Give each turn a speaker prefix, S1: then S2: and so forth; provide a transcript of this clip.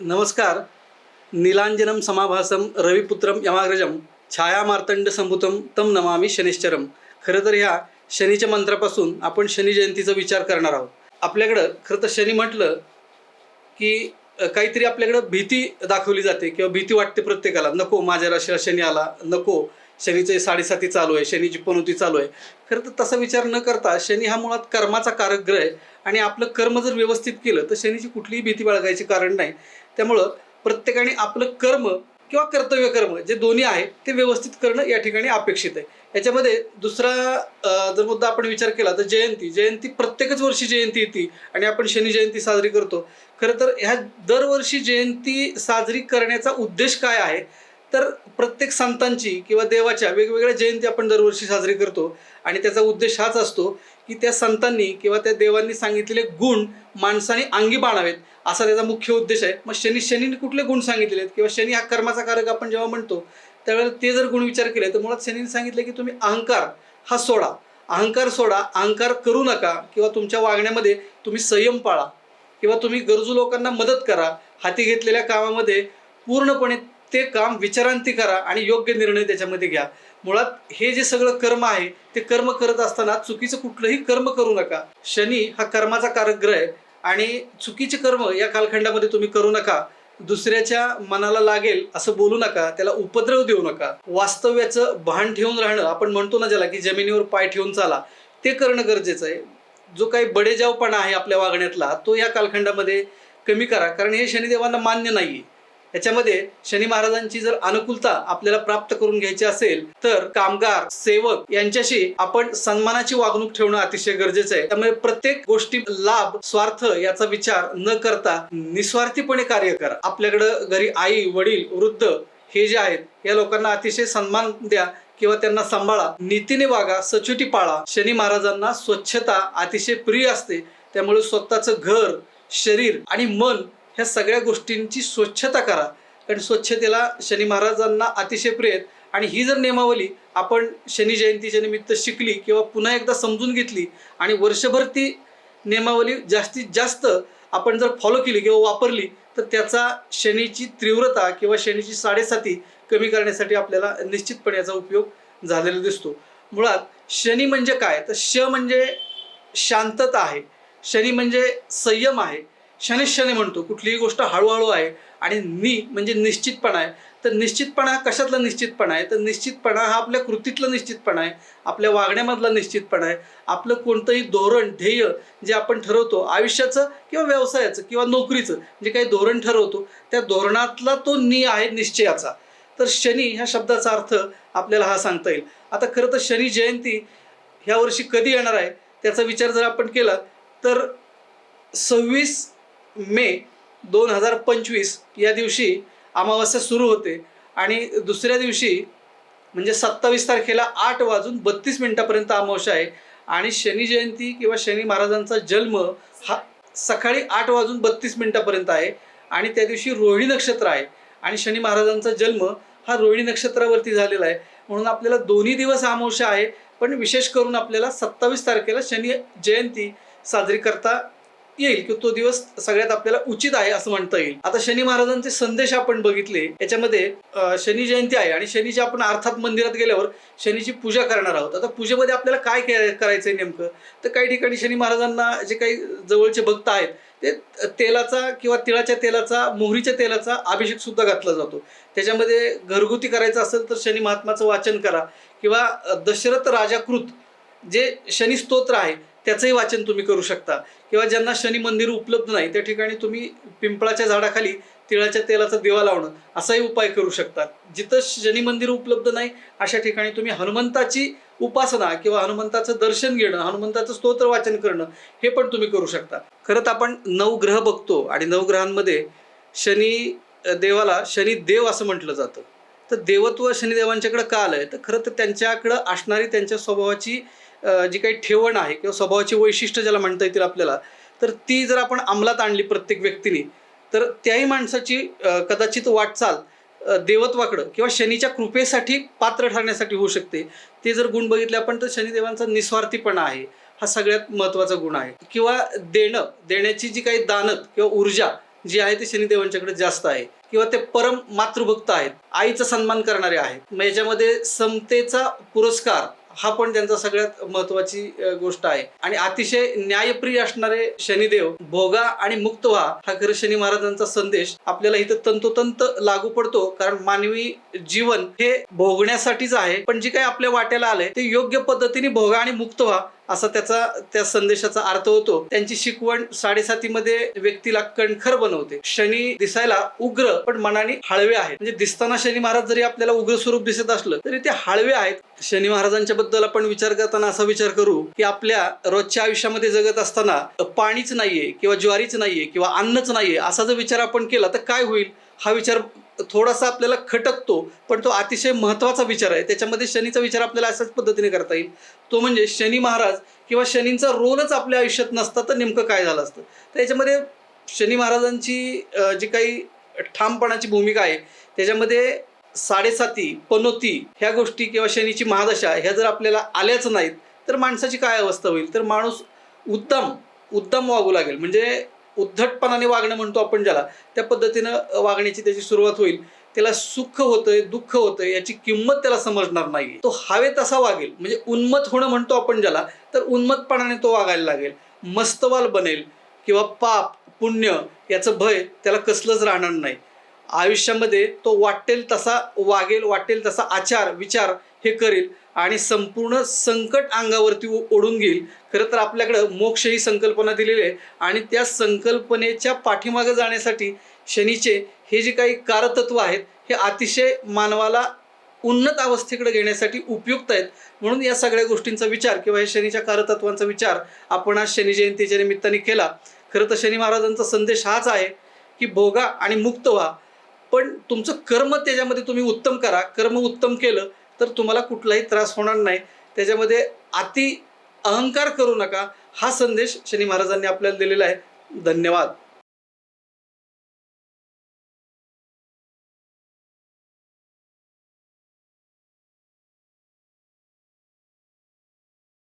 S1: नमस्कार. नीलांजनम समाभासम रविपुत्रम यमाग्रजम छाया मार्तंड तम नमामी शनिश्चरम. खरं तर ह्या शनीच्या मंत्रापासून आपण शनी जयंतीचा विचार करणार आहोत. आपल्याकडं खरं तर शनी म्हटलं की काहीतरी आपल्याकडं भीती दाखवली जाते किंवा भीती वाटते प्रत्येकाला. नको माझ्या राशीला शनी आला नको. शनीचे साडेसाती चालू आहे शनीची पनोती चालू आहे. खरं तर तसा विचार न करता शनी हा मुळात कर्माचा कारक ग्रह आहे आणि आपलं कर्म जर व्यवस्थित केलं तर शनीची कुठलीही भीती बाळगायची कारण नाही. त्यामुळं प्रत्येकाने आपलं कर्म किंवा कर्तव्य कर्म जे दोन्ही आहे ते व्यवस्थित करणं या ठिकाणी अपेक्षित आहे. याच्यामध्ये दुसरा जर मुद्दा आपण विचार केला तर जयंती. जयंती प्रत्येकच वर्षी जयंती येते आणि आपण शनी जयंती साजरी करतो. खरं तर ह्या दरवर्षी जयंती साजरी करण्याचा उद्देश काय आहे? तर प्रत्येक संतांची किंवा देवाच्या वेगवेगळ्या जयंती आपण दरवर्षी साजरी करतो. आणि त्याचा उद्देश हाच असतो की त्या संतांनी किंवा त्या देवांनी सांगितलेले गुण माणसाने अंगी बाणावेत असा त्याचा मुख्य उद्देश आहे. मग शनी शनीने कुठले गुण सांगितलेले आहेत? किंवा शनी हा कर्माचा कारक आपण जेव्हा म्हणतो त्यावेळेला ते जर गुण विचार केले तर मुळात शनीने सांगितलं की तुम्ही अहंकार हा सोडा. अहंकार सोडा अहंकार करू नका किंवा तुमच्या वागण्यामध्ये तुम्ही संयम पाळा किंवा तुम्ही गरजू लोकांना मदत करा. हाती घेतलेल्या कामामध्ये पूर्णपणे ते काम विचारांती करा आणि योग्य निर्णय त्याच्यामध्ये घ्या. मुळात हे जे सगळं कर्म आहे ते कर्म करत असताना चुकीचं कुठलंही कर्म करू नका. शनी हा कर्माचा कारक ग्रह आहे आणि चुकीचे कर्म या कालखंडामध्ये तुम्ही करू नका. दुसऱ्याच्या मनाला लागेल असं बोलू नका त्याला उपद्रव देऊ नका. वास्तव्याचं भान ठेवून राहणं आपण म्हणतो ना ज्याला की जमिनीवर पाय ठेवून चाला ते करणं गरजेचं आहे. जो काही बडेजावपणा आहे आपल्या वागण्यातला तो या कालखंडामध्ये कमी करा. कारण हे शनिदेवांना मान्य नाही याच्यामध्ये शनी महाराजांची जर अनुकूलता आपल्याला प्राप्त करून घ्यायची असेल तर कामगार सेवक यांच्याशी आपण सन्मानाची वागणूक ठेवणं अतिशय गरजेचं आहे. त्यामुळे प्रत्येक गोष्टी लाभ स्वार्थ याचा विचार न करता निस्वार्थीपणे कार्य करा. आपल्याकडं घरी आई वडील वृद्ध हे जे आहेत या लोकांना अतिशय सन्मान द्या किंवा त्यांना सांभाळा. नीतीने वागा सचोटी पाळा. शनी महाराजांना स्वच्छता अतिशय प्रिय असते. त्यामुळे स्वतःचं घर शरीर आणि मन ह्या सगळ्या गोष्टींची स्वच्छता करा. कारण स्वच्छतेला शनी महाराजांना अतिशय प्रिय आहेत. आणि ही जर नियमावली आपण शनी जयंतीच्या निमित्त शिकली किंवा पुन्हा एकदा समजून घेतली आणि वर्षभर ती नियमावली जास्तीत जास्त आपण जर फॉलो केली किंवा वापरली तर त्याचा शनीची तीव्रता किंवा शनीची साडेसाती कमी करण्यासाठी आपल्याला निश्चितपणे याचा उपयोग झालेला दिसतो. मुळात शनी म्हणजे काय? तर श म्हणजे शांतता आहे. शनी म्हणजे संयम आहे. शनी म्हणतो. कुठलीही गोष्ट हळूहळू आहे आणि नि म्हणजे निश्चितपणा आहे. तर निश्चितपणा हा कशातला निश्चितपणा आहे? तर निश्चितपणा हा आपल्या कृतीतला निश्चितपणा आहे. आपल्या वागण्यामधला निश्चितपणा आहे. आपलं कोणतंही धोरण ध्येय जे आपण ठरवतो आयुष्याचं किंवा व्यवसायाचं किंवा नोकरीचं जे काही धोरण ठरवतो त्या धोरणातला तो नि आहे निश्चयाचा. तर शनी ह्या शब्दाचा अर्थ आपल्याला हा सांगता येईल. आता खरं तर शनी जयंती ह्या वर्षी कधी येणार आहे? त्याचा विचार जर आपण केला तर सव्वीस मे दोन हजार पंचवीस या दिवशी अमावस्या सुरू होते. आणि दुसऱ्या दिवशी म्हणजे सत्तावीस तारखेला आठ वाजून बत्तीस मिनिटापर्यंत अमावस्या आहे. आणि शनी जयंती किंवा शनी महाराजांचा जन्म हा सकाळी आठ वाजून बत्तीस मिनिटापर्यंत आहे. आणि त्या दिवशी रोहिणी नक्षत्र आहे. आणि शनी महाराजांचा जन्म हा रोहिणी नक्षत्रावरती झालेला आहे. म्हणून आपल्याला दोन्ही दिवस अमावस्या आहे. पण विशेष करून आपल्याला सत्तावीस तारखेला शनी जयंती साजरी करता येईल की तो दिवस सगळ्यात आपल्याला उचित आहे असं म्हणता येईल. आता शनी महाराजांचे संदेश आपण बघितले याच्यामध्ये शनी जयंती आहे आणि शनीची आपण अर्थात मंदिरात गेल्यावर शनीची पूजा करणार आहोत. आता पूजेमध्ये आपल्याला काय के- करायचंय नेमकं? तर काही ठिकाणी शनी महाराजांना जे काही जवळचे भक्त आहेत ते तेलाचा किंवा तिळाच्या तेलाचा मोहरीच्या तेलाचा अभिषेक सुद्धा घातला जातो. त्याच्यामध्ये घरगुती करायचं असेल तर शनी महात्माचं वाचन करा किंवा दशरथ राजाकृत जे शनी स्तोत्र आहे त्याचंही वाचन तुम्ही करू शकता. किंवा ज्यांना शनी मंदिर उपलब्ध नाही त्या ठिकाणी तुम्ही पिंपळाच्या झाडाखाली तिळाच्या तेलाचा दिवा लावणं असाही उपाय करू शकता. जिथं शनी मंदिर उपलब्ध नाही अशा ठिकाणी तुम्ही हनुमंताची उपासना किंवा हनुमंताचं दर्शन घेणं हनुमंताचं स्तोत्र वाचन करणं हे पण तुम्ही करू शकता. खरं तर आपण नऊ ग्रह बघतो आणि नवग्रहांमध्ये शनी देवाला शनी देव असं म्हटलं जातं. तर देवत्व शनिदेवांच्याकडे का आलं आहे तर खरं तर त्यांच्याकडं असणारी त्यांच्या स्वभावाची जी काही ठेवण आहे किंवा स्वभावाची वैशिष्ट्य ज्याला म्हणता येतील आपल्याला तर ती जर आपण अंमलात आणली प्रत्येक व्यक्तीने तर त्याही माणसाची कदाचित वाटचाल देवत्वाकडं किंवा शनीच्या कृपेसाठी पात्र ठरण्यासाठी होऊ शकते. ते जर गुण बघितले आपण तर शनिदेवांचा निस्वार्थीपणा आहे. हा सगळ्यात महत्त्वाचा गुण आहे. किंवा देणं देण्याची जी काही दानत किंवा ऊर्जा जी आहे ती शनिदेवांच्याकडे जास्त आहे. किंवा ते परम मातृभक्त आहेत. आईचा सन्मान करणारे आहेत. मग याच्यामध्ये समतेचा पुरस्कार हा पण त्यांचा सगळ्यात महत्वाची गोष्ट आहे. आणि अतिशय न्यायप्रिय असणारे शनिदेव भोगा आणि मुक्त व्हा हा खरं शनी महाराजांचा संदेश आपल्याला इथं तंतोतंत लागू पडतो. कारण मानवी जीवन हे भोगण्यासाठीच आहे. पण जे काही आपल्या वाट्याला आलंय ते योग्य पद्धतीने भोगा आणि मुक्त व्हा असा त्याचा त्या संदेशाचा अर्थ होतो. त्यांची शिकवण साडेसातीमध्ये व्यक्तीला कणखर बनवते. शनी दिसायला उग्र पण मनाने हळवे आहेत. म्हणजे दिसताना शनी महाराज जरी आपल्याला उग्र स्वरूप दिसत असलं तरी ते हळवे आहेत. शनी महाराजांच्या बद्दल आपण विचार करताना असा विचार करू की आपल्या रोजच्या आयुष्यामध्ये जगत असताना पाणीच नाहीये किंवा ज्वारीच नाहीये किंवा अन्नच नाहीये असा जर विचार आपण केला तर काय होईल? हा विचार थोडासा आपल्याला खटकतो पण तो अतिशय महत्त्वाचा विचार आहे. त्याच्यामध्ये शनीचा विचार आपल्याला अशाच पद्धतीने करता येईल. तो म्हणजे शनी महाराज किंवा शनींचा रोलच आपल्या आयुष्यात नसता तर नेमकं काय झालं असतं? तर याच्यामध्ये शनी महाराजांची जी काही ठामपणाची भूमिका आहे त्याच्यामध्ये साडेसाती पनोती ह्या गोष्टी किंवा शनीची महादशा ह्या जर आपल्याला आल्याच नाहीत तर माणसाची काय अवस्था होईल? तर माणूस उत्तम उत्तम वागू लागेल. म्हणजे उद्धटपणाने वागणं म्हणतो आपण ज्याला त्या पद्धतीनं वागण्याची त्याची सुरुवात होईल. त्याला सुख होतंय दुःख होतंय याची किंमत त्याला समजणार नाही तो हवे तसा वागेल म्हणजे उन्मत होणं म्हणतो आपण ज्याला तर उन्मतपणाने तो वागायला लागेल. मस्तवाल बनेल किंवा पाप पुण्य याचं भय त्याला कसलंच राहणार नाही. आयुष्यामध्ये तो वाटेल तसा वागेल वाटेल तसा आचार विचार हे करेल आणि संपूर्ण संकट अंगावरती ओढून घेईल. खरं तर आपल्याकडं मोक्ष ही संकल्पना दिलेली आहे आणि त्या संकल्पनेच्या पाठीमागे जाण्यासाठी शनीचे हे जे काही कारतत्व आहेत हे अतिशय मानवाला उन्नत अवस्थेकडे घेण्यासाठी उपयुक्त आहेत. म्हणून या सगळ्या गोष्टींचा विचार किंवा या शनीच्या कारतत्वांचा विचार आपण आज शनी जयंतीच्या निमित्ताने केला. खरं तर शनी महाराजांचा संदेश हाच आहे की भोगा आणि मुक्त व्हा. पण तुमचं कर्म त्याच्यामध्ये तुम्ही उत्तम करा. कर्म उत्तम केलं तर तुम्हाला कुठलाही त्रास होणार नाही. त्याच्यामध्ये अति अहंकार करू नका. हा संदेश शनी महाराजांनी आपल्याला दिलेला आहे. धन्यवाद.